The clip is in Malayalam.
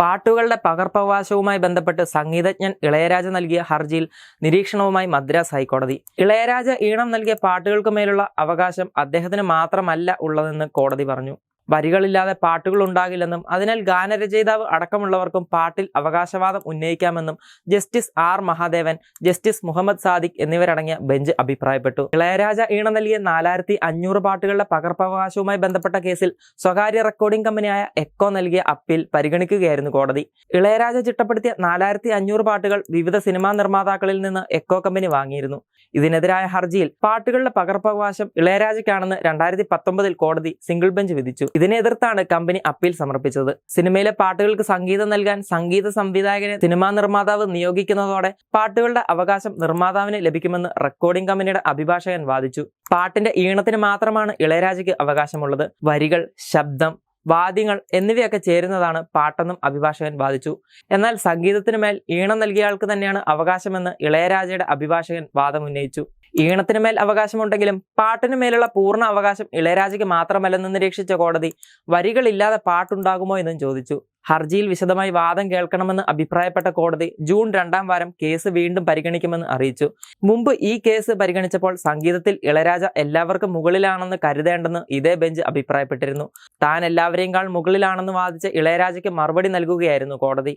പാട്ടുകളുടെ പകർപ്പവകാശവുമായി ബന്ധപ്പെട്ട് സംഗീതജ്ഞൻ ഇളയരാജ നൽകിയ ഹർജിയിൽ നിരീക്ഷണവുമായി മദ്രാസ് ഹൈക്കോടതി. ഇളയരാജ ഈണം നൽകിയ പാട്ടുകൾക്ക് മേലുള്ള അവകാശം അദ്ദേഹത്തിന് മാത്രമല്ല ഉള്ളതെന്ന് കോടതി പറഞ്ഞു. വരികളില്ലാതെ പാട്ടുകൾ ഉണ്ടാകില്ലെന്നും അതിനാൽ ഗാനരചയിതാവ് അടക്കമുള്ളവർക്കും പാട്ടിൽ അവകാശവാദം ഉന്നയിക്കാമെന്നും justice R Mahadevan justice Muhammad Sadiq എന്നിവരടങ്ങിയ ബെഞ്ച് അഭിപ്രായപ്പെട്ടു. ഇളയരാജ ഈണം നൽകിയ നാലായിരത്തി അഞ്ഞൂറ് പാട്ടുകളുടെ പകർപ്പവകാശവുമായി ബന്ധപ്പെട്ട കേസിൽ സ്വകാര്യ റെക്കോർഡിംഗ് കമ്പനിയായ എക്കോ നൽകിയ അപ്പീൽ പരിഗണിക്കുകയായിരുന്നു കോടതി. ഇളയരാജ ചിട്ടപ്പെടുത്തിയ നാലായിരത്തി അഞ്ഞൂറ് പാട്ടുകൾ വിവിധ സിനിമാ നിർമ്മാതാക്കളിൽ നിന്ന് എക്കോ കമ്പനി വാങ്ങിയിരുന്നു. ഇതിനെതിരായ ഹർജിയിൽ പാട്ടുകളുടെ പകർപ്പവകാശം ഇളയരാജയ്ക്കാണെന്ന് രണ്ടായിരത്തി പത്തൊമ്പതിൽ കോടതി സിംഗിൾ ബെഞ്ച് വിധിച്ചു. ഇതിനെ എതിർത്താണ് കമ്പനി അപ്പീൽ സമർപ്പിച്ചത്. സിനിമയിലെ പാട്ടുകൾക്ക് സംഗീതം നൽകാൻ സംഗീത സംവിധായകനെ സിനിമാ നിർമ്മാതാവ് നിയോഗിക്കുന്നതോടെ പാട്ടുകളുടെ അവകാശം നിർമ്മാതാവിന് ലഭിക്കുമെന്ന് റെക്കോർഡിംഗ് കമ്പനിയുടെ അഭിഭാഷകൻ വാദിച്ചു. പാട്ടിന്റെ ഈണത്തിന് മാത്രമാണ് ഇളയരാജയ്ക്ക് അവകാശമുള്ളത്. വരികൾ ശബ്ദം വാദ്യങ്ങൾ എന്നിവയൊക്കെ ചേരുന്നതാണ് പാട്ടെന്നും അഭിഭാഷകൻ വാദിച്ചു. എന്നാൽ സംഗീതത്തിനുമേൽ ഈണം നൽകിയയാൾക്ക് തന്നെയാണ് അവകാശമെന്ന് ഇളയരാജയുടെ അഭിഭാഷകൻ വാദമുന്നയിച്ചു ഈണത്തിന് മേൽ അവകാശമുണ്ടെങ്കിലും പാട്ടിനുമേലുള്ള പൂർണ അവകാശം ഇളയരാജയ്ക്ക് മാത്രമല്ലെന്ന് നിരീക്ഷിച്ച കോടതി വരികളില്ലാതെ പാട്ടുണ്ടാകുമോ എന്നും ചോദിച്ചു. ഹർജിയിൽ വിശദമായി വാദം കേൾക്കണമെന്ന് അഭിപ്രായപ്പെട്ട കോടതി ജൂൺ രണ്ടാം വാരം കേസ് വീണ്ടും പരിഗണിക്കുമെന്ന് അറിയിച്ചു മുമ്പ് ഈ കേസ് പരിഗണിച്ചപ്പോൾ സംഗീതത്തിൽ ഇളരാജ എല്ലാവർക്കും മുകളിലാണെന്ന് കരുതേണ്ടെന്ന് ഇതേ ബെഞ്ച് അഭിപ്രായപ്പെട്ടിരുന്നു താൻ എല്ലാവരെയും മുകളിലാണെന്ന് വാദിച്ച ഇളയരാജയ്ക്ക് മറുപടി നൽകുകയായിരുന്നു കോടതി.